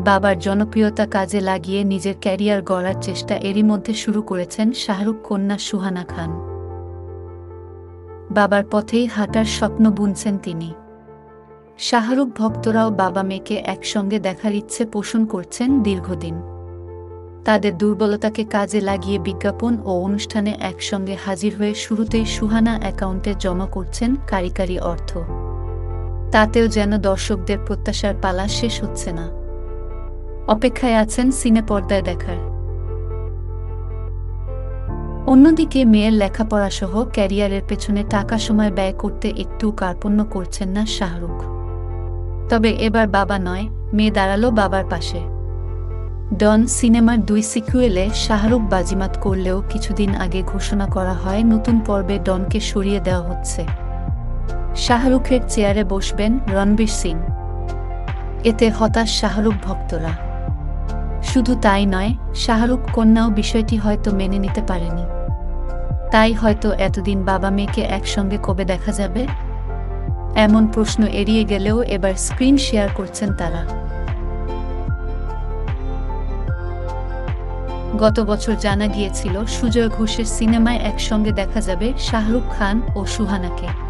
বাবার জনপ্রিয়তা কাজে লাগিয়ে নিজের ক্যারিয়ার গড়ার চেষ্টা এরই মধ্যে শুরু করেছেন শাহরুখ কন্যা সুহানা খান। বাবার পথেই হাঁটার স্বপ্ন বুনছেন তিনি। শাহরুখ ভক্তরাও বাবা মেয়েকে একসঙ্গে দেখার ইচ্ছে পোষণ করছেন দীর্ঘদিন। তাদের দুর্বলতাকে কাজে লাগিয়ে বিজ্ঞাপন ও অনুষ্ঠানে একসঙ্গে হাজির হয়ে শুরুতেই সুহানা অ্যাকাউন্টে জমা করছেন কারিকারি অর্থ। তাতেও যেন দর্শকদের প্রত্যাশার পালা শেষ হচ্ছে না। অপেক্ষায় আছেন সিনে পর্দায় দেখার। অন্যদিকে মেয়ের লেখাপড়া সহ ক্যারিয়ারের পেছনে টাকা সময় ব্যয় করতে একটু কার্পণ্য করছেন না শাহরুখ। তবে এবার বাবা নয়, মেয়ে দাঁড়াল বাবার পাশে। ডন সিনেমার দুই সিকুয়েলে শাহরুখ বাজিমাত করলেও কিছুদিন আগে ঘোষণা করা হয়, নতুন পর্বে ডনকে সরিয়ে দেওয়া হচ্ছে। শাহরুখের চেয়ারে বসবেন রণবীর সিং। এতে হতাশ শাহরুখ ভক্তরা। শুধু তাই নয়, শাহরুখ কন্যাও বিষয়টি হয়তো মেনে নিতে পারেনি। তাই হয়তো এতদিন বাবা মেয়েকে একসঙ্গে কবে দেখা যাবে? এমন প্রশ্ন এড়িয়ে গেলেও এবার স্ক্রিন শেয়ার করছেন তারা। গত বছর জানা গিয়েছিল, সুজয় ঘোষের সিনেমায় একসঙ্গে দেখা যাবে শাহরুখ খান ও সুহানাকে।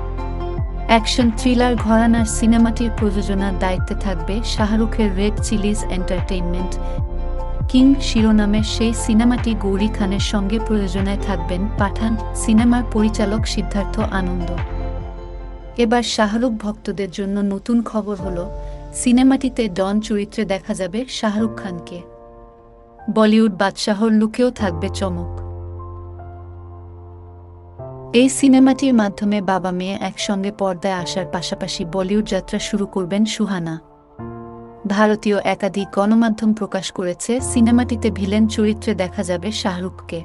অ্যাকশন থ্রিলার ঘরানার সিনেমাটির প্রযোজনার দায়িত্বে থাকবে শাহরুখের রেড চিলিজ এন্টারটেইনমেন্ট। কিং শিরোনামের সেই সিনেমাটি গৌরী খানের সঙ্গে প্রযোজনায় থাকবেন পাঠান সিনেমার পরিচালক সিদ্ধার্থ আনন্দ। এবার শাহরুখ ভক্তদের জন্য নতুন খবর হল, সিনেমাটিতে ডন চরিত্রে দেখা যাবে শাহরুখ খানকে। বলিউড বাদশাহর লুকেও থাকবে চমক। এই সিনেমাটির মাধ্যমে বাবা মেয়ে একসঙ্গে পর্দায় আসার পাশাপাশি বলিউড যাত্রা শুরু করবেন সুহানা। ভারতীয় একাধিক গণমাধ্যম প্রকাশ করেছে, সিনেমাটিতে ভিলেন চরিত্রে দেখা যাবে শাহরুখকে।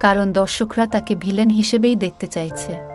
কারণ দর্শকরা তাকে ভিলেন হিসেবেই দেখতে চাইছে।